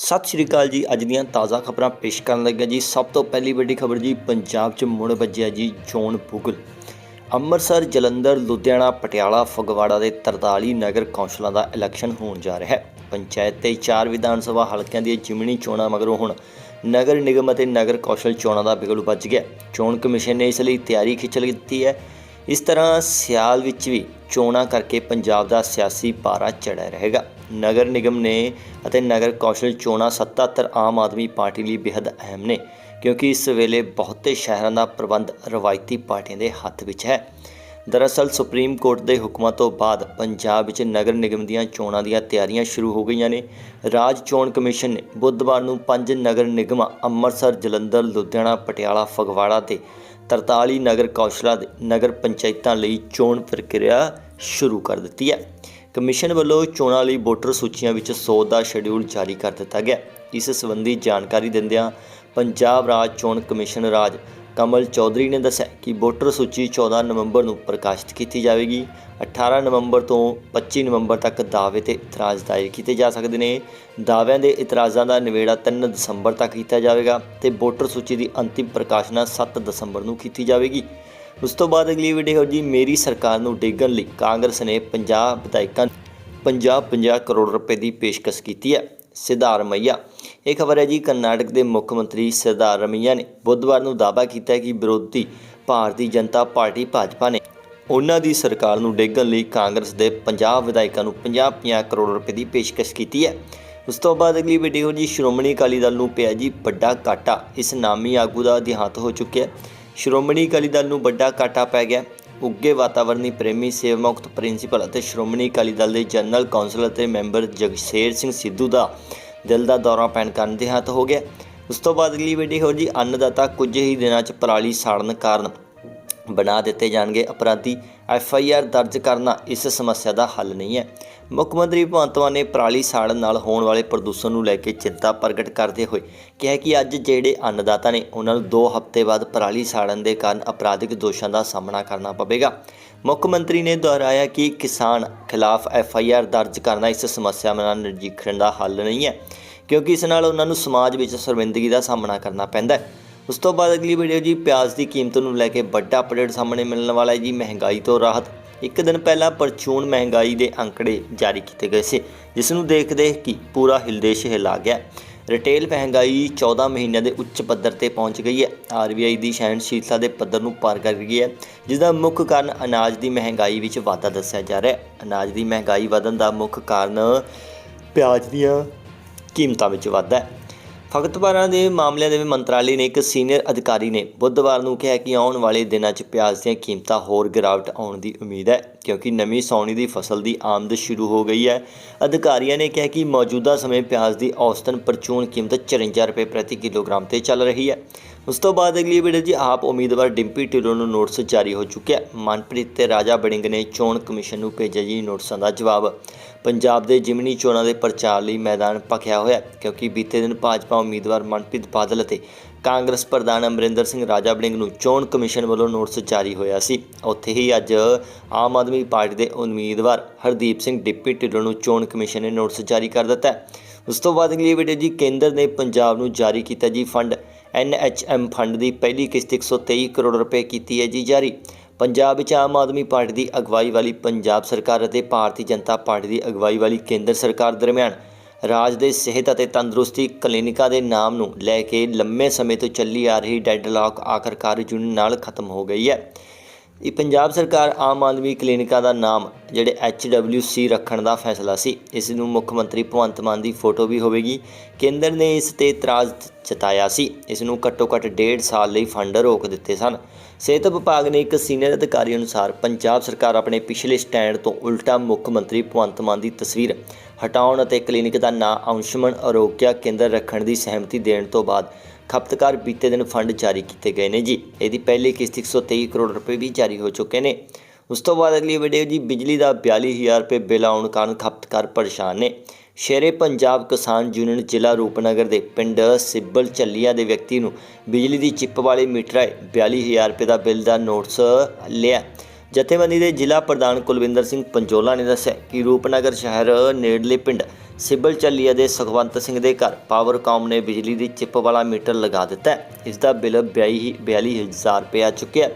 ਸਤਿ ਸ਼੍ਰੀ ਅਕਾਲ ਜੀ। ਅੱਜ ਦੀਆਂ ਤਾਜ਼ਾ ਖਬਰਾਂ ਪੇਸ਼ ਕਰਨ ਲੱਗਾ ਜੀ। ਸਭ ਤੋਂ ਪਹਿਲੀ ਵੱਡੀ ਖਬਰ ਜੀ, ਪੰਜਾਬ 'ਚ ਮੁੜ ਵੱਜਿਆ ਜੀ ਚੋਣ ਬੁਗਲ ਅੰਮ੍ਰਿਤਸਰ, ਜਲੰਧਰ, ਲੁਧਿਆਣਾ, ਪਟਿਆਲਾ, ਫਗਵਾੜਾ ਦੇ 43 ਨਗਰ ਕੌਂਸਲਾਂ ਦਾ ਇਲੈਕਸ਼ਨ ਹੋਣ ਜਾ ਰਿਹਾ ਹੈ। ਪੰਚਾਇਤ ਤੇ ਚਾਰ ਵਿਧਾਨ ਸਭਾ ਹਲਕਿਆਂ ਦੀਆਂ ਜਿਮਣੀ ਚੋਣਾਂ ਮਗਰੋਂ ਹੁਣ ਨਗਰ ਨਿਗਮ ਅਤੇ ਨਗਰ ਕੌਂਸਲ ਚੋਣਾਂ ਦਾ ਬਿਗਲ ਵੱਜ ਗਿਆ। ਚੋਣ ਕਮਿਸ਼ਨ ਨੇ ਇਸ ਲਈ ਤਿਆਰੀ ਖਿੱਚ ਲਈ ਹੈ। ਇਸ ਤਰ੍ਹਾਂ ਸਿਆਲ ਵਿੱਚ ਵੀ ਚੋਣਾਂ ਕਰਕੇ ਪੰਜਾਬ ਦਾ ਸਿਆਸੀ ਪਾਰਾ ਚੜ੍ਹਿਆ ਰਹੇਗਾ। ਨਗਰ ਨਿਗਮ ਨੇ ਅਤੇ ਨਗਰ ਕੌਂਸਲ ਚੋਣਾਂ 77 ਆਮ ਆਦਮੀ ਪਾਰਟੀ ਲਈ ਬੇहद ਅਹਿਮ ਨੇ, ਕਿਉਂਕਿ ਇਸ ਵੇਲੇ ਬਹੁਤੇ ਸ਼ਹਿਰਾਂ ਦਾ ਪ੍ਰਬੰਧ ਰਵਾਇਤੀ ਪਾਰਟੀਆਂ ਦੇ ਹੱਥ ਵਿੱਚ ਹੈ। ਦਰਅਸਲ ਸੁਪਰੀਮ ਕੋਰਟ ਦੇ ਹੁਕਮਾਂ ਤੋਂ ਬਾਅਦ ਪੰਜਾਬ ਵਿੱਚ ਨਗਰ ਨਿਗਮ ਦੀਆਂ ਚੋਣਾਂ ਦੀਆਂ ਤਿਆਰੀਆਂ ਸ਼ੁਰੂ ਹੋ ਗਈਆਂ ਨੇ। ਰਾਜ ਚੋਣ ਕਮਿਸ਼ਨ ਨੇ ਬੁੱਧਵਾਰ ਨੂੰ ਪੰਜ ਨਗਰ ਨਿਗਮਾਂ ਅੰਮ੍ਰਿਤਸਰ, ਜਲੰਧਰ, ਲੁਧਿਆਣਾ, ਪਟਿਆਲਾ, ਫਗਵਾੜਾ ਤੇ 43 ਨਗਰ ਕੌਂਸਲਾਂ ਦੇ ਨਗਰ ਪੰਚਾਇਤਾਂ ਲਈ ਚੋਣ ਪ੍ਰਕਿਰਿਆ ਸ਼ੁਰੂ ਕਰ ਦਿੱਤੀ ਹੈ। ਕਮਿਸ਼ਨ ਵੱਲੋਂ ਚੋਣਾਂ ਲਈ ਵੋਟਰ ਸੂਚੀਆਂ ਵਿੱਚ 100 ਦਾ ਸ਼ੈਡਿਊਲ ਜਾਰੀ ਕਰ ਦਿੱਤਾ ਗਿਆ। ਇਸ ਸੰਬੰਧੀ ਜਾਣਕਾਰੀ ਦਿੰਦਿਆਂ ਪੰਜਾਬ ਰਾਜ ਚੋਣ ਕਮਿਸ਼ਨ ਰਾਜ ਕਮਲ ਚੌਧਰੀ ਨੇ ਦੱਸਿਆ ਕਿ ਵੋਟਰ ਸੂਚੀ 14 ਨਵੰਬਰ ਨੂੰ ਪ੍ਰਕਾਸ਼ਿਤ ਕੀਤੀ ਜਾਵੇਗੀ। 18 ਨਵੰਬਰ ਤੋਂ 25 ਨਵੰਬਰ ਤੱਕ ਦਾਅਵੇ ਤੇ ਇਤਰਾਜ਼ ਦਾਇਰ ਕੀਤੇ ਜਾ ਸਕਦੇ ਨੇ। ਦਾਅਵਿਆਂ ਦੇ ਇਤਰਾਜ਼ਾਂ ਦਾ ਨਿਬੇੜਾ 3 ਦਸੰਬਰ ਤੱਕ ਕੀਤਾ ਜਾਵੇਗਾ ਤੇ ਵੋਟਰ ਸੂਚੀ ਦੀ ਅੰਤਿਮ ਪ੍ਰਕਾਸ਼ਨਾ 7 ਦਸੰਬਰ ਨੂੰ ਕੀਤੀ ਜਾਵੇਗੀ। ਉਸ ਤੋਂ ਬਾਅਦ ਅਗਲੀ ਵੀਡੀਓ ਜੀ, ਮੇਰੀ ਸਰਕਾਰ ਨੂੰ ਡੇਗਣ ਲਈ ਕਾਂਗਰਸ ਨੇ 50 ਵਿਧਾਇਕਾਂ 50-50 ਕਰੋੜ ਰੁਪਏ ਦੀ ਪੇਸ਼ਕਸ਼ ਕੀਤੀ ਹੈ। ਸਿਧਾਰਮਈਆ ਇਹ ਖਬਰ ਹੈ ਜੀ, ਕਰਨਾਟਕ ਦੇ ਮੁੱਖ ਮੰਤਰੀ ਸਿਧਾਰਮਈਆ ਨੇ ਬੁੱਧਵਾਰ ਨੂੰ ਦਾਅਵਾ ਕੀਤਾ ਹੈ ਕਿ ਵਿਰੋਧੀ ਭਾਰਤੀ ਜਨਤਾ ਪਾਰਟੀ ਭਾਜਪਾ ਨੇ ਉਹਨਾਂ ਦੀ ਸਰਕਾਰ ਨੂੰ ਡੇਗਣ ਲਈ ਕਾਂਗਰਸ ਦੇ 50 ਵਿਧਾਇਕਾਂ ਨੂੰ 50-50 ਕਰੋੜ ਰੁਪਏ ਦੀ ਪੇਸ਼ਕਸ਼ ਕੀਤੀ ਹੈ। ਉਸ ਤੋਂ ਬਾਅਦ ਅਗਲੀ ਵੀਡੀਓ ਜੀ, ਸ਼੍ਰੋਮਣੀ ਅਕਾਲੀ ਦਲ ਨੂੰ ਪਿਆ ਜੀ ਵੱਡਾ ਘਾਟਾ। ਇਸ ਨਾਮੀ ਆਗੂ ਦਾ ਦਿਹਾਂਤ ਹੋ ਚੁੱਕਿਆ। ਸ਼੍ਰੋਮਣੀ ਅਕਾਲੀ ਦਲ ਨੂੰ ਵੱਡਾ ਘਾਟਾ ਪੈ ਗਿਆ। ਉੱਗੇ ਵਾਤਾਵਰਣੀ ਪ੍ਰੇਮੀ ਸੇਵਾ ਮੁਕਤ ਪ੍ਰਿੰਸੀਪਲ ਅਤੇ ਸ਼੍ਰੋਮਣੀ ਅਕਾਲੀ ਦਲ ਦੇ ਜਨਰਲ ਕੌਂਸਲ ਅਤੇ ਮੈਂਬਰ ਜਗਸ਼ੇਰ ਸਿੰਘ ਸਿੱਧੂ ਦਾ ਦਿਲ ਦਾ ਦੌਰਾ ਪੈਣ ਕਾਰਨ ਦੇਹਾਂਤ ਹੋ ਗਿਆ। ਉਸ ਤੋਂ ਬਾਅਦ ਅਗਲੀ ਵੀਡੀਓ ਜੀ, ਅੰਨਦਾਤਾ ਕੁਝ ਹੀ ਦਿਨਾਂ 'ਚ ਪਰਾਲੀ ਸਾੜਨ ਕਾਰਨ ਬਣਾ ਦਿੱਤੇ ਜਾਣਗੇ। ਅਪਰਾਧੀ ਐਫ ਆਈ ਆਰ ਦਰਜ ਕਰਨਾ ਇਸ ਸਮੱਸਿਆ ਦਾ ਹੱਲ ਨਹੀਂ ਹੈ। ਮੁੱਖ ਮੰਤਰੀ ਭਗਵੰਤ ਮਾਨ ਨੇ ਪਰਾਲੀ ਸਾੜਨ ਨਾਲ ਹੋਣ ਵਾਲੇ ਪ੍ਰਦੂਸ਼ਣ ਨੂੰ ਲੈ ਕੇ ਚਿੰਤਾ ਪ੍ਰਗਟ ਕਰਦੇ ਹੋਏ ਕਿਹਾ ਕਿ ਅੱਜ ਜਿਹੜੇ ਅੰਨਦਾਤਾ ਨੇ, ਉਹਨਾਂ ਨੂੰ 2 ਹਫ਼ਤੇ ਬਾਅਦ ਪਰਾਲੀ ਸਾੜਨ ਦੇ ਕਾਰਨ ਅਪਰਾਧਿਕ ਦੋਸ਼ਾਂ ਦਾ ਸਾਹਮਣਾ ਕਰਨਾ ਪਵੇਗਾ। ਮੁੱਖ ਮੰਤਰੀ ਨੇ ਦੁਹਰਾਇਆ ਕਿ ਕਿਸਾਨ ਖਿਲਾਫ ਐਫ ਆਈ ਆਰ ਦਰਜ ਕਰਨਾ ਇਸ ਸਮੱਸਿਆ ਨਾਲ ਨਜਿੱਠਣ ਦਾ ਹੱਲ ਨਹੀਂ ਹੈ, ਕਿਉਂਕਿ ਇਸ ਨਾਲ ਉਹਨਾਂ ਨੂੰ ਸਮਾਜ ਵਿੱਚ ਸ਼ਰਮਿੰਦਗੀ ਦਾ ਸਾਹਮਣਾ ਕਰਨਾ ਪੈਂਦਾ ਹੈ। ਉਸ ਤੋਂ ਬਾਅਦ ਅਗਲੀ ਵੀਡੀਓ ਜੀ ਪਿਆਜ਼ ਦੀ ਕੀਮਤ ਨੂੰ ਲੈ ਕੇ ਵੱਡਾ ਅਪਡੇਟ ਸਾਹਮਣੇ ਮਿਲਣ ਵਾਲਾ ਹੈ ਜੀ, ਮਹਿੰਗਾਈ ਤੋਂ ਰਾਹਤ। ਇੱਕ ਦਿਨ ਪਹਿਲਾਂ ਪਰਚੂਨ ਮਹਿੰਗਾਈ ਦੇ ਅੰਕੜੇ ਜਾਰੀ ਕੀਤੇ ਗਏ ਸੀ, ਜਿਸ ਨੂੰ ਦੇਖਦੇ ਕਿ ਪੂਰਾ ਹਿਲਦੇਸ਼ ਹਿਲਾ ਗਿਆ। ਰਿਟੇਲ ਮਹਿੰਗਾਈ 14 ਮਹੀਨਿਆਂ ਦੇ ਉੱਚ ਪੱਧਰ ਤੇ ਪਹੁੰਚ ਗਈ ਹੈ। ਆਰਬੀਆਈ ਦੀ ਸਹਿਣਸ਼ੀਲਤਾ ਦੇ ਪੱਧਰ ਨੂੰ ਪਾਰ ਕਰ ਗਈ ਹੈ ਜਿਸ ਦਾ ਮੁੱਖ ਕਾਰਨ ਅਨਾਜ ਦੀ ਮਹਿੰਗਾਈ ਵਿੱਚ ਵਾਧਾ ਦੱਸਿਆ ਜਾ ਰਿਹਾ ਹੈ। ਅਨਾਜ ਦੀ ਮਹਿੰਗਾਈ ਵਧਣ ਦਾ ਮੁੱਖ ਕਾਰਨ ਪਿਆਜ਼ ਦੀਆਂ ਕੀਮਤਾਂ ਵਿੱਚ ਵਾਧਾ ਹੈ। ਖਪਤਕਾਰਾਂ ਦੇ ਮਾਮਲਿਆਂ ਦੇ ਮੰਤਰਾਲੇ ਨੇ ਇੱਕ ਸੀਨੀਅਰ ਅਧਿਕਾਰੀ ਨੇ ਬੁੱਧਵਾਰ ਨੂੰ ਕਿਹਾ ਕਿ ਆਉਣ ਵਾਲੇ ਦਿਨਾਂ 'ਚ ਪਿਆਜ਼ ਦੀਆਂ ਕੀਮਤਾਂ ਹੋਰ ਗਿਰਾਵਟ ਆਉਣ ਦੀ ਉਮੀਦ ਹੈ, ਕਿਉਂਕਿ ਨਵੀਂ ਸੌਣੀ ਦੀ ਫਸਲ ਦੀ ਆਮਦ ਸ਼ੁਰੂ ਹੋ ਗਈ ਹੈ। ਅਧਿਕਾਰੀਆਂ ਨੇ ਕਿਹਾ ਕਿ ਮੌਜੂਦਾ ਸਮੇਂ ਪਿਆਜ਼ ਦੀ ਔਸਤਨ ਪਰਚੂਨ ਕੀਮਤ 54 ਰੁਪਏ ਪ੍ਰਤੀ ਕਿਲੋਗ੍ਰਾਮ ਤੇ ਚੱਲ ਰਹੀ ਹੈ। ਉਸ ਤੋਂ ਬਾਅਦ ਅਗਲੀ ਵੀਡੀਓ ਜੀ ਆਪ ਉਮੀਦਵਾਰ ਡਿੰਪੀ ਢਿੱਲੋਂ ਨੂੰ ਨੋਟਿਸ ਜਾਰੀ ਹੋ ਚੁੱਕਿਆ ਮਨਪ੍ਰੀਤ ਤੇ ਰਾਜਾ ਬੜਿੰਗ ਨੇ ਚੋਣ ਕਮਿਸ਼ਨ ਨੂੰ ਭੇਜਿਆ ਜੀ ਨੋਟਿਸਾਂ ਦਾ ਜਵਾਬ। ਪੰਜਾਬ ਦੇ ਜਿਮਨੀ ਚੋਣਾਂ ਦੇ ਪ੍ਰਚਾਰ ਲਈ ਮੈਦਾਨ ਭਖਿਆ ਹੋਇਆ ਕਿਉਂਕਿ ਬੀਤੇ ਦਿਨ ਭਾਜਪਾ ਉਮੀਦਵਾਰ ਮਨਪ੍ਰੀਤ ਬਾਦਲ ਅਤੇ ਕਾਂਗਰਸ ਪ੍ਰਧਾਨ ਅਮਰਿੰਦਰ ਸਿੰਘ ਰਾਜਾ ਬੜਿੰਗ ਨੂੰ ਚੋਣ ਕਮਿਸ਼ਨ ਵੱਲੋਂ ਨੋਟਿਸ ਜਾਰੀ ਹੋਇਆ ਸੀ। ਉੱਥੇ ਹੀ ਅੱਜ ਆਮ ਆਦਮੀ ਪਾਰਟੀ ਦੇ ਉਮੀਦਵਾਰ ਹਰਦੀਪ ਸਿੰਘ ਡਿੱਪੀ ਢਿੱਲੋਂ ਨੂੰ ਚੋਣ ਕਮਿਸ਼ਨ ਨੇ ਨੋਟਿਸ ਜਾਰੀ ਕਰ ਦਿੱਤਾ ਉਸ ਤੋਂ ਬਾਅਦ ਅਗਲੀ ਵੀਡੀਓ ਜੀ ਕੇਂਦਰ ਨੇ ਪੰਜਾਬ ਨੂੰ ਜਾਰੀ ਕੀਤਾ ਜੀ ਫੰਡ ਐਨਐਚਐਮ ਫੰਡ ਦੀ ਪਹਿਲੀ ਕਿਸ਼ਤ 123 ਕਰੋੜ ਰੁਪਏ ਕੀਤੀ ਹੈ ਜੀ ਜਾਰੀ। ਪੰਜਾਬ ਵਿੱਚ ਆਮ ਆਦਮੀ ਪਾਰਟੀ ਦੀ ਅਗਵਾਈ ਵਾਲੀ ਪੰਜਾਬ ਸਰਕਾਰ ਅਤੇ ਭਾਰਤੀ ਜਨਤਾ ਪਾਰਟੀ ਦੀ ਅਗਵਾਈ ਵਾਲੀ ਕੇਂਦਰ ਸਰਕਾਰ ਦਰਮਿਆਨ ਰਾਜ ਦੇ ਸਿਹਤ ਅਤੇ ਤੰਦਰੁਸਤੀ ਕਲੀਨਿਕਾਂ ਦੇ ਨਾਮ ਨੂੰ ਲੈ ਕੇ ਲੰਮੇ ਸਮੇਂ ਤੋਂ ਚੱਲੀ ਆ ਰਹੀ ਡੈਡਲਾਕ ਆਖਰਕਾਰ ਜੂਨ ਨਾਲ ਖਤਮ ਹੋ ਗਈ ਹੈ। ਇਹ ਪੰਜਾਬ ਸਰਕਾਰ ਆਮ ਆਦਮੀ ਕਲੀਨਿਕਾਂ ਦਾ ਨਾਮ, ਜਿਹੜੇ HWC ਰੱਖਣ ਦਾ ਫੈਸਲਾ ਸੀ। ਇਸ ਨੂੰ ਮੁੱਖ ਮੰਤਰੀ ਭਗਵੰਤ ਮਾਨ ਦੀ ਫੋਟੋ ਵੀ ਹੋਵੇਗੀ। ਕੇਂਦਰ ਨੇ ਇਸ ਤੇ ਇਤਰਾਜ਼ ਜਤਾਇਆ ਸੀ। ਇਸ ਨੂੰ ਘੱਟੋ ਘੱਟ ਡੇਢ ਸਾਲ ਲਈ ਫੰਡ ਰੋਕ ਦਿੱਤੇ ਸਨ। ਸਿਹਤ ਵਿਭਾਗ ਨੇ ਇੱਕ ਸੀਨੀਅਰ ਅਧਿਕਾਰੀ ਅਨੁਸਾਰ ਪੰਜਾਬ ਸਰਕਾਰ ਆਪਣੇ ਪਿਛਲੇ ਸਟੈਂਡ ਤੋਂ ਉਲਟਾ ਮੁੱਖ ਮੰਤਰੀ ਭਗਵੰਤ ਮਾਨ ਦੀ ਤਸਵੀਰ ਹਟਾਉਣ ਅਤੇ ਕਲੀਨਿਕ ਦਾ ਨਾਂ ਅੰਸ਼ਮਨ ਅਰੋਗਿਆ ਕੇਂਦਰ ਰੱਖਣ ਦੀ ਸਹਿਮਤੀ ਦੇਣ ਤੋਂ ਬਾਅਦ ਖਪਤਕਾਰ ਬੀਤੇ ਦਿਨ ਫੰਡ ਜਾਰੀ ਕੀਤੇ ਗਏ ਨੇ ਜੀ। ਇਹਦੀ ਪਹਿਲੀ ਕਿਸ਼ਤ 123 ਕਰੋੜ ਰੁਪਏ ਵੀ ਜਾਰੀ ਹੋ ਚੁੱਕੇ ਨੇ। ਉਸ ਤੋਂ ਬਾਅਦ ਅਗਲੀ ਵੀਡੀਓ ਜੀ, ਬਿਜਲੀ ਦਾ 42000 ਰੁਪਏ ਬਿੱਲ ਆਉਣ ਕਾਰਨ ਖਪਤਕਾਰ ਪਰੇਸ਼ਾਨ ਨੇ। ਸ਼ੇਰੇ ਪੰਜਾਬ ਕਿਸਾਨ ਯੂਨੀਅਨ ਜ਼ਿਲ੍ਹਾ ਰੂਪਨਗਰ ਦੇ ਪਿੰਡ ਸਿੱਬਲ ਚੱਲੀਆ ਦੇ ਵਿਅਕਤੀ ਨੂੰ ਬਿਜਲੀ ਦੀ ਚਿੱਪ ਵਾਲੇ ਮੀਟਰ ਆਏ 42000 ਰੁਪਏ ਦਾ ਬਿੱਲ ਦਾ ਨੋਟਿਸ ਲਿਆ। ਜਥੇਬੰਦੀ ਦੇ ਜ਼ਿਲ੍ਹਾ ਪ੍ਰਧਾਨ ਕੁਲਵਿੰਦਰ ਸਿੰਘ ਪੰਜੋਲਾ ਨੇ ਦੱਸਿਆ ਕਿ ਰੂਪਨਗਰ ਸ਼ਹਿਰ ਨੇੜਲੇ ਪਿੰਡ ਸਿਬਲ ਚੱਲੀਆ ਦੇ ਸੁਖਵੰਤ ਸਿੰਘ ਦੇ ਘਰ ਪਾਵਰਕਾਮ ਨੇ ਬਿਜਲੀ ਦੀ ਚਿੱਪ ਵਾਲਾ ਮੀਟਰ ਲਗਾ ਦਿੱਤਾ ਇਸ ਦਾ ਬਿੱਲ 42 42000 ਰੁਪਏ ਆ ਚੁੱਕਿਆ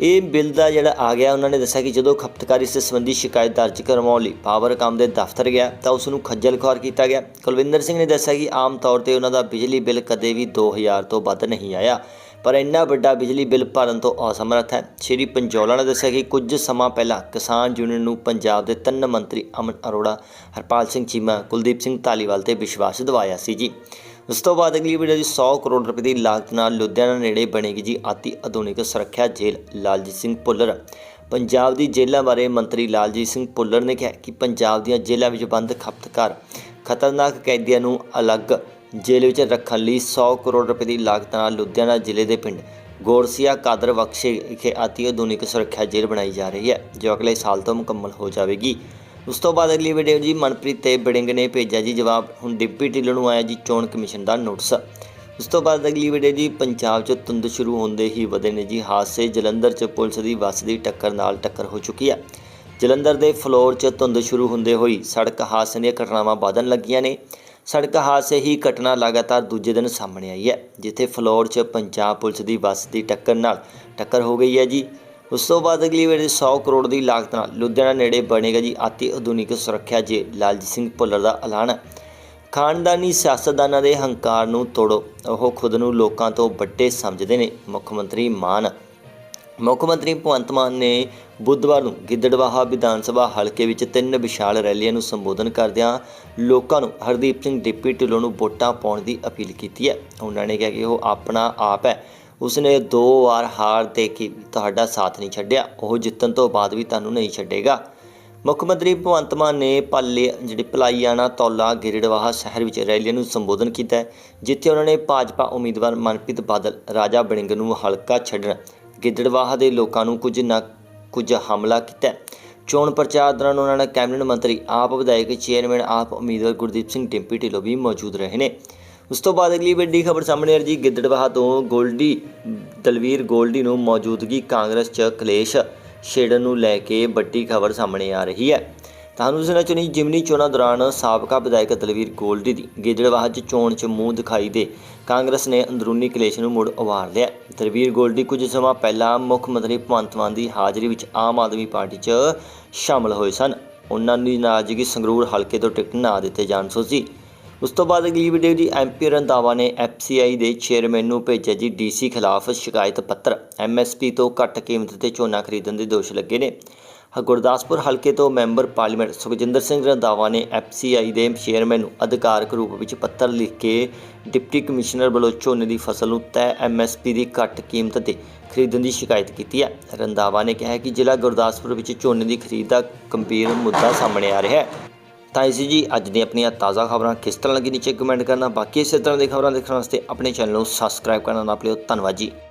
ਇਹ ਬਿੱਲ ਦਾ ਜਿਹੜਾ ਆ ਗਿਆ, ਉਹਨਾਂ ਨੇ ਦੱਸਿਆ ਕਿ ਜਦੋਂ ਖਪਤਕਾਰ ਇਸ ਸੰਬੰਧੀ ਸ਼ਿਕਾਇਤ ਦਰਜ ਕਰਵਾਉਣ ਲਈ ਪਾਵਰਕਾਮ ਦੇ ਦਫ਼ਤਰ ਗਿਆ, ਤਾਂ ਉਸ ਨੂੰ ਖੱਜਲ ਖੁਆਰ ਕੀਤਾ ਗਿਆ। ਕੁਲਵਿੰਦਰ ਸਿੰਘ ਨੇ ਦੱਸਿਆ ਕਿ ਆਮ ਤੌਰ ਤੇ ਉਹਨਾਂ ਦਾ ਬਿਜਲੀ ਬਿੱਲ ਕਦੇ ਵੀ 2000 ਤੋਂ ਵੱਧ ਨਹੀਂ ਆਇਆ। ਪਰ ਇੰਨਾ ਵੱਡਾ ਬਿਜਲੀ ਬਿੱਲ ਭਰਨ ਤੋਂ ਅਸਮਰੱਥ ਹੈ। ਸ਼੍ਰੀ ਪੰਜੋਲਾ ਨੇ ਦੱਸਿਆ ਕਿ ਕੁਝ ਸਮਾਂ ਪਹਿਲਾਂ ਕਿਸਾਨ ਯੂਨੀਅਨ ਨੂੰ ਪੰਜਾਬ ਦੇ ਤਿੰਨ ਮੰਤਰੀ ਅਮਨ ਅਰੋੜਾ, ਹਰਪਾਲ ਸਿੰਘ ਚੀਮਾ, ਕੁਲਦੀਪ ਸਿੰਘ ਧਾਲੀਵਾਲ ਤੇ ਵਿਸ਼ਵਾਸ ਦਿਵਾਇਆ ਸੀ ਜੀ। ਉਸ ਤੋਂ ਬਾਅਦ ਅਗਲੀ ਵੀਡੀਓ ਜੀ 100 ਕਰੋੜ ਰੁਪਏ ਦੀ ਲਾਗਤ ਨਾਲ ਲੁਧਿਆਣਾ ਨੇੜੇ ਬਣੇਗੀ ਜੀ ਅਤੀ ਆਧੁਨਿਕ ਸੁਰੱਖਿਆ ਜੇਲ੍ਹ, ਲਾਲਜੀਤ ਸਿੰਘ ਭੁੱਲਰ। ਪੰਜਾਬ ਦੀ ਜੇਲ੍ਹਾਂ ਬਾਰੇ ਮੰਤਰੀ ਲਾਲਜੀਤ ਸਿੰਘ ਭੁੱਲਰ ਨੇ ਕਿਹਾ ਕਿ ਪੰਜਾਬ ਦੀਆਂ ਜੇਲ੍ਹਾਂ ਵਿੱਚ ਬੰਦ ਖਪਤਕਾਰ ਖਤਰਨਾਕ ਕੈਦੀਆਂ ਨੂੰ ਅਲੱਗ ਜੇਲ੍ਹ ਵਿੱਚ ਰੱਖਣ ਲਈ 100 ਕਰੋੜ ਰੁਪਏ ਦੀ ਲਾਗਤ ਨਾਲ ਲੁਧਿਆਣਾ ਜ਼ਿਲ੍ਹੇ ਦੇ ਪਿੰਡ ਗੋਰਸੀਆ ਕਾਦਰ ਬਖਸ਼ੇ ਵਿਖੇ ਅਤੀ ਆਧੁਨਿਕ ਸੁਰੱਖਿਆ ਜੇਲ੍ਹ ਬਣਾਈ ਜਾ ਰਹੀ ਹੈ, ਜੋ ਅਗਲੇ ਸਾਲ ਤੋਂ ਮੁਕੰਮਲ ਹੋ ਜਾਵੇਗੀ। ਉਸ ਤੋਂ ਬਾਅਦ ਅਗਲੀ ਵੀਡੀਓ ਜੀ ਮਨਪ੍ਰੀਤ ਤੇ ਬੜਿੰਗ ਨੇ ਭੇਜਿਆ ਜੀ ਜਵਾਬ, ਹੁਣ ਡਿਪਟੀ ਢਿੱਲੋਂ ਨੂੰ ਆਇਆ ਜੀ ਚੋਣ ਕਮਿਸ਼ਨ ਦਾ ਨੋਟਿਸ। ਉਸ ਤੋਂ ਬਾਅਦ ਅਗਲੀ ਵੀਡੀਓ ਜੀ ਪੰਜਾਬ 'ਚ ਧੁੰਦ ਸ਼ੁਰੂ ਹੁੰਦੇ ਹੀ ਵਧੇ ਨੇ ਜੀ ਹਾਦਸੇ, ਜਲੰਧਰ 'ਚ ਪੁਲਿਸ ਦੀ ਬੱਸ ਦੀ ਟੱਕਰ ਨਾਲ ਟੱਕਰ ਹੋ ਚੁੱਕੀ ਹੈ। ਜਲੰਧਰ ਦੇ ਫਲੋਰ 'ਚ ਧੁੰਦ ਸ਼ੁਰੂ ਹੁੰਦੇ ਹੋਈ ਸੜਕ ਹਾਦਸੇ ਦੀਆਂ ਘਟਨਾਵਾਂ ਵਧਣ ਲੱਗੀਆਂ ਨੇ। ਸੜਕ ਹਾਦਸੇ ਹੀ ਘਟਨਾ ਲਗਾਤਾਰ ਦੂਜੇ ਦਿਨ ਸਾਹਮਣੇ ਆਈ ਹੈ, ਜਿੱਥੇ ਫਲੋਰ 'ਚ ਪੰਜਾਬ ਪੁਲਿਸ ਦੀ ਬੱਸ ਦੀ ਟੱਕਰ ਨਾਲ ਟੱਕਰ ਹੋ ਗਈ ਹੈ ਜੀ। ਉਸ ਤੋਂ ਬਾਅਦ ਅਗਲੀ ਵਾਰ 100 ਕਰੋੜ ਦੀ ਲਾਗਤ ਨਾਲ ਲੁਧਿਆਣਾ ਨੇੜੇ ਬਣੇਗਾ ਜੀ ਅਤੀ ਆਧੁਨਿਕ ਸੁਰੱਖਿਆ ਜੇ ਲਾਲਜੀਤ ਸਿੰਘ ਭੁੱਲਰ ਦਾ ਐਲਾਨ। ਖਾਨਦਾਨੀ ਸਿਆਸਤਦਾਨਾਂ ਦੇ ਹੰਕਾਰ ਨੂੰ ਤੋੜੋ, ਉਹ ਖੁਦ ਨੂੰ ਲੋਕਾਂ ਤੋਂ ਵੱਡੇ ਸਮਝਦੇ ਨੇ, ਮੁੱਖ ਮੰਤਰੀ ਮਾਨ। ਮੁੱਖ ਮੰਤਰੀ ਭਗਵੰਤ ਮਾਨ ਨੇ ਬੁੱਧਵਾਰ ਨੂੰ ਗਿੱਦੜਵਾਹਾ ਵਿਧਾਨ ਸਭਾ ਹਲਕੇ ਵਿੱਚ ਤਿੰਨ ਵਿਸ਼ਾਲ ਰੈਲੀਆਂ ਨੂੰ ਸੰਬੋਧਨ ਕਰਦਿਆਂ ਲੋਕਾਂ ਨੂੰ ਹਰਦੀਪ ਸਿੰਘ ਡਿਪਟੀ ਢਿੱਲੋਂ ਨੂੰ ਵੋਟਾਂ ਪਾਉਣ ਦੀ ਅਪੀਲ ਕੀਤੀ ਹੈ। ਉਹਨਾਂ ਨੇ ਕਿਹਾ ਕਿ ਉਹ ਆਪਣਾ ਆਪ ਹੈ। ਉਸਨੇ ਦੋ ਵਾਰ ਹਾਰ ਦੇ ਕੇ ਤੁਹਾਡਾ ਸਾਥ ਨਹੀਂ ਛੱਡਿਆ। ਉਹ ਜਿੱਤਣ ਤੋਂ ਬਾਅਦ ਵੀ ਤੁਹਾਨੂੰ ਨਹੀਂ ਛੱਡੇਗਾ। ਮੁੱਖ ਮੰਤਰੀ ਭਗਵੰਤ ਮਾਨ ਨੇ ਪਾਲੇ ਜਿਹੜੇ ਭਲਾਈਆਣਾ ਤੌਲਾ ਗਿਰੜਵਾਹਾ ਸ਼ਹਿਰ ਵਿੱਚ ਰੈਲੀਆਂ ਨੂੰ ਸੰਬੋਧਨ ਕੀਤਾ ਜਿੱਥੇ ਉਹਨਾਂ ਨੇ ਭਾਜਪਾ ਉਮੀਦਵਾਰ ਮਨਪ੍ਰੀਤ ਬਾਦਲ, ਰਾਜਾ ਬੜਿੰਗ ਨੂੰ ਹਲਕਾ ਛੱਡਣ ਗਿੱਦੜਵਾਹਾ ਦੇ ਲੋਕਾਂ ਨੂੰ ਕੁਝ ਨਾ ਕੁਝ ਹਮਲਾ ਕੀਤਾ। ਚੋਣ ਪ੍ਰਚਾਰ ਦੌਰਾਨ ਉਹਨਾਂ ਨਾਲ ਕੈਬਨਿਟ ਮੰਤਰੀ, ਆਪ ਵਿਧਾਇਕ, ਚੇਅਰਮੈਨ, ਆਪ ਉਮੀਦਵਾਰ ਗੁਰਦੀਪ ਸਿੰਘ ਟਿੰਪੀ ਢਿੱਲੋਂ ਵੀ ਮੌਜੂਦ ਰਹੇ ਨੇ। ਉਸ ਤੋਂ ਬਾਅਦ ਅਗਲੀ ਵੱਡੀ ਖਬਰ ਸਾਹਮਣੇ ਆ ਰਹੀ ਜੀ, ਗਿੱਦੜਵਾਹਾ ਤੋਂ ਗੋਲਡੀ, ਦਲਵੀਰ ਗੋਲਡੀ ਨੂੰ ਮੌਜੂਦਗੀ ਕਾਂਗਰਸ 'ਚ ਕਲੇਸ਼ ਛੇੜਨ ਨੂੰ ਲੈ ਕੇ ਵੱਡੀ ਖਬਰ ਸਾਹਮਣੇ ਆ ਰਹੀ ਹੈ। ਤੁਹਾਨੂੰ ਸੁਣਾ ਚੁਣੀ ਜਿਮਨੀ ਚੋਣਾਂ ਦੌਰਾਨ ਸਾਬਕਾ ਵਿਧਾਇਕ ਦਲਵੀਰ ਗੋਲਡੀ ਦੀ ਗਿੱਦੜਵਾਹਾ 'ਚ ਚੋਣ 'ਚ ਮੂੰਹ ਦਿਖਾਈ ਦੇ, ਕਾਂਗਰਸ ਨੇ ਅੰਦਰੂਨੀ ਕਲੇਸ਼ ਨੂੰ ਮੁੜ ਉਭਾਰ ਲਿਆ। ਦਲਵੀਰ ਗੋਲਡੀ ਕੁਝ ਸਮਾਂ ਪਹਿਲਾਂ ਮੁੱਖ ਮੰਤਰੀ ਭਗਵੰਤ ਮਾਨ ਦੀ ਹਾਜ਼ਰੀ ਵਿੱਚ ਆਮ ਆਦਮੀ ਪਾਰਟੀ 'ਚ ਸ਼ਾਮਲ ਹੋਏ ਸਨ। ਉਹਨਾਂ ਦੀ ਨਾਰਾਜ਼ਗੀ ਸੰਗਰੂਰ ਹਲਕੇ ਤੋਂ ਟਿਕਟ ਨਾ ਦਿੱਤੇ ਜਾਣ ਸੋ ਸੀ ਉਸ ਤੋਂ ਬਾਅਦ ਅਗਲੀ ਵੀਡੀਓ ਦੀ ਐਮਪੀ ਰੰਧਾਵਾ ਨੇ ਐਫਸੀਆਈ ਦੇ ਚੇਅਰਮੈਨ ਨੂੰ ਭੇਜਿਆ ਜੀ ਡੀਸੀ ਖਿਲਾਫ ਸ਼ਿਕਾਇਤ ਪੱਤਰ। ਐਮਐਸਪੀ ਤੋਂ ਘੱਟ ਕੀਮਤ ਤੇ ਝੋਨਾ ਖਰੀਦਣ ਦੇ ਦੋਸ਼ ਲੱਗੇ ਨੇ। ਗੁਰਦਾਸਪੁਰ ਹਲਕੇ ਤੋਂ ਮੈਂਬਰ ਪਾਰਲੀਮੈਂਟ ਸੁਖਜਿੰਦਰ ਸਿੰਘ ਰੰਧਾਵਾ ਨੇ ਐਫਸੀਆਈ ਦੇ ਚੇਅਰਮੈਨ ਨੂੰ ਅਧਿਕਾਰਕ ਰੂਪ ਵਿੱਚ ਪੱਤਰ ਲਿਖ ਕੇ ਡਿਪਟੀ ਕਮਿਸ਼ਨਰ ਵੱਲੋਂ ਝੋਨੇ ਦੀ ਫਸਲ ਨੂੰ ਤੈਅ ਐਮਐਸਪੀ ਦੀ ਘੱਟ ਕੀਮਤ ਤੇ ਖਰੀਦਣ ਦੀ ਸ਼ਿਕਾਇਤ ਕੀਤੀ ਹੈ। ਰੰਧਾਵਾ ਨੇ ਕਿਹਾ ਕਿ ਜ਼ਿਲ੍ਹਾ ਗੁਰਦਾਸਪੁਰ ਵਿੱਚ ਝੋਨੇ ਦੀ ਖਰੀਦ ਦਾ ਗੰਭੀਰ ਮੁੱਦਾ ਸਾਹਮਣੇ ਆ ਰਿਹਾ ਹੈ। ਤਾਂ ਇਸ ਜੀ ਅੱਜ ਦੀਆਂ ਆਪਣੀਆਂ ਤਾਜ਼ਾ ਖਬਰਾਂ ਕਿਸ ਤਰ੍ਹਾਂ ਲੱਗੀ, ਨੀਚੇ ਕਮੈਂਟ ਕਰਨਾ। ਬਾਕੀ ਇਸੇ ਤਰ੍ਹਾਂ ਦੀ ਖਬਰਾਂ ਦੇਖਣ ਵਾਸਤੇ ਆਪਣੇ ਚੈਨਲ ਨੂੰ ਸਬਸਕ੍ਰਾਈਬ ਕਰਨਾ ਨਾ ਭੁੱਲਿਓ। ਧੰਨਵਾਦ ਜੀ।